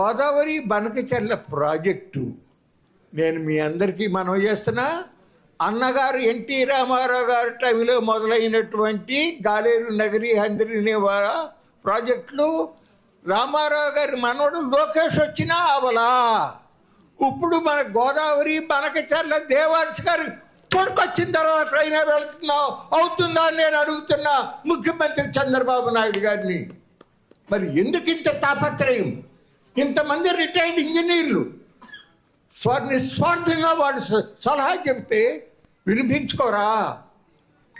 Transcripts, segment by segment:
Godavari Banakacherla project. నేను మీ అందరికీ మనం చేస్తున్నా అన్నగారు ఎన్టీ రామారావు గారి టైంలో మొదలైనటువంటి గాలేరు నగరి హంద్రి ప్రాజెక్టులు రామారావు గారి మనవడు లోకేష్ వచ్చినా అవలా. ఇప్పుడు మన గోదావరి బనకచర్ల దేవాంశ్ గారి కొడుకొచ్చిన తర్వాత అయినా వెళ్తున్నావు అవుతుందా అని నేను అడుగుతున్నా ముఖ్యమంత్రి చంద్రబాబు నాయుడు గారిని. మరి ఎందుకు ఇంత తాపత్రయం? ఇంతమంది రిటైర్డ్ ఇంజనీర్లు స్వ నిస్వార్థంగా వాళ్ళు స- సలహా చెబితే వినిపించుకోరా?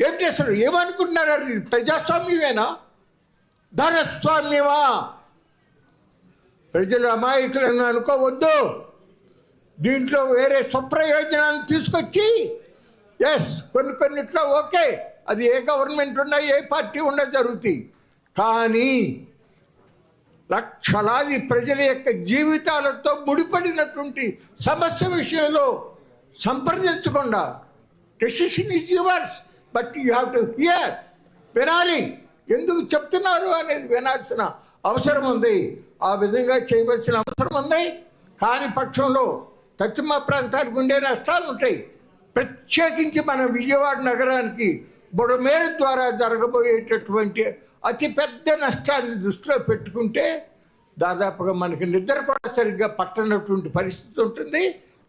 ఏం చేస్తారు? ఏమనుకుంటున్నారు? అది ప్రజాస్వామ్యమేనా? ధనస్వామ్యమా? ప్రజలు అమాయకులను అనుకోవద్దు. దీంట్లో వేరే స్వప్రయోజనాలు తీసుకొచ్చి ఎస్ కొన్ని కొన్నిట్లో ఓకే అది ఏ గవర్నమెంట్ ఉన్నా ఏ పార్టీ ఉన్నా జరుగుతాయి. కానీ లక్షలాది ప్రజల యొక్క జీవితాలతో ముడిపడినటువంటి సమస్య విషయంలో సంప్రదించకుండా decision is yours but you have to hear వినాలి. ఎందుకు చెప్తున్నారు అనేది వినాల్సిన అవసరం ఉంది. ఆ విధంగా చేయవలసిన అవసరం ఉంది. కాని పక్షంలో పశ్చిమ ప్రాంతానికి ఉండే నష్టాలు ఉంటాయి. ప్రత్యేకించి మన విజయవాడ నగరానికి బుడమేరు ద్వారా జరగబోయేటటువంటి అతిపెద్ద నష్టాన్ని దృష్టిలో పెట్టుకుంటే దాదాపుగా మనకి నిద్ర కూడా సరిగ్గా పట్టనటువంటి పరిస్థితి ఉంటుంది.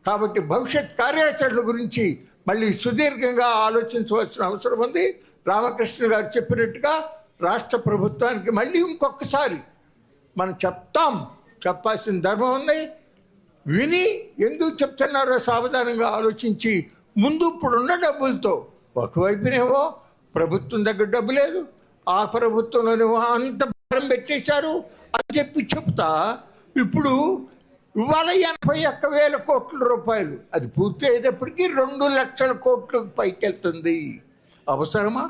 కాబట్టి భవిష్యత్ కార్యాచరణ గురించి మళ్ళీ సుదీర్ఘంగా ఆలోచించవలసిన అవసరం ఉంది. రామకృష్ణ గారు చెప్పినట్టుగా రాష్ట్ర ప్రభుత్వానికి మళ్ళీ ఇంకొకసారి మనం చెప్తాం. చెప్పాల్సిన ధర్మం ఉంది. విని ఎందుకు చెప్తున్నారో సావధానంగా ఆలోచించి ముందు ఇప్పుడున్న డబ్బులతో ఒకవైపునేమో ప్రభుత్వం దగ్గర డబ్బు లేదు ఆ ప్రభుత్వంలో అంత భారం పెట్టేశారు అని చెప్పి చెప్తా. ఇప్పుడు ఇవాళ ఎనభై ఒక్క వేల కోట్ల రూపాయలు. అది పూర్తి అయ్యేటప్పటికీ రెండు లక్షల కోట్లకు పైకి వెళ్తుంది అవసరమా?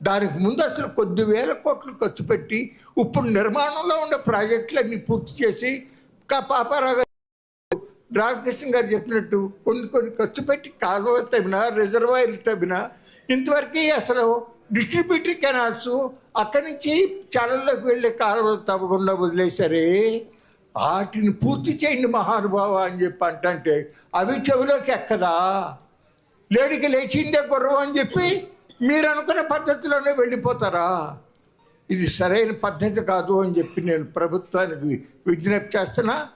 దానికి ముందు అసలు కొద్ది వేల కోట్లు ఖర్చు పెట్టి ఇప్పుడు నిర్మాణంలో ఉన్న ప్రాజెక్టులన్నీ పూర్తి చేసి పాపారావు గారు రామకృష్ణ గారు చెప్పినట్టు కొన్ని కొన్ని ఖర్చు పెట్టి కాలువలు తవ్వినా రిజర్వాయర్లు తవ్వినా ఇంతవరకు అసలు డిస్ట్రిబ్యూటర్ కెనాల్స్ అక్కడి నుంచి చాలల్లోకి వెళ్ళే కాలువలు తవ్వకుండా వదిలేసరే వాటిని పూర్తి చేయండి మహానుభావ అని చెప్పి అంటే అవి చెవిలోకి ఎక్కదా? లేడికి లేచిందే గుర్రం అని చెప్పి మీరు అనుకున్న పద్ధతిలోనే వెళ్ళిపోతారా? ఇది సరైన పద్ధతి కాదు అని చెప్పి నేను ప్రభుత్వానికి విజ్ఞప్తి చేస్తున్నా.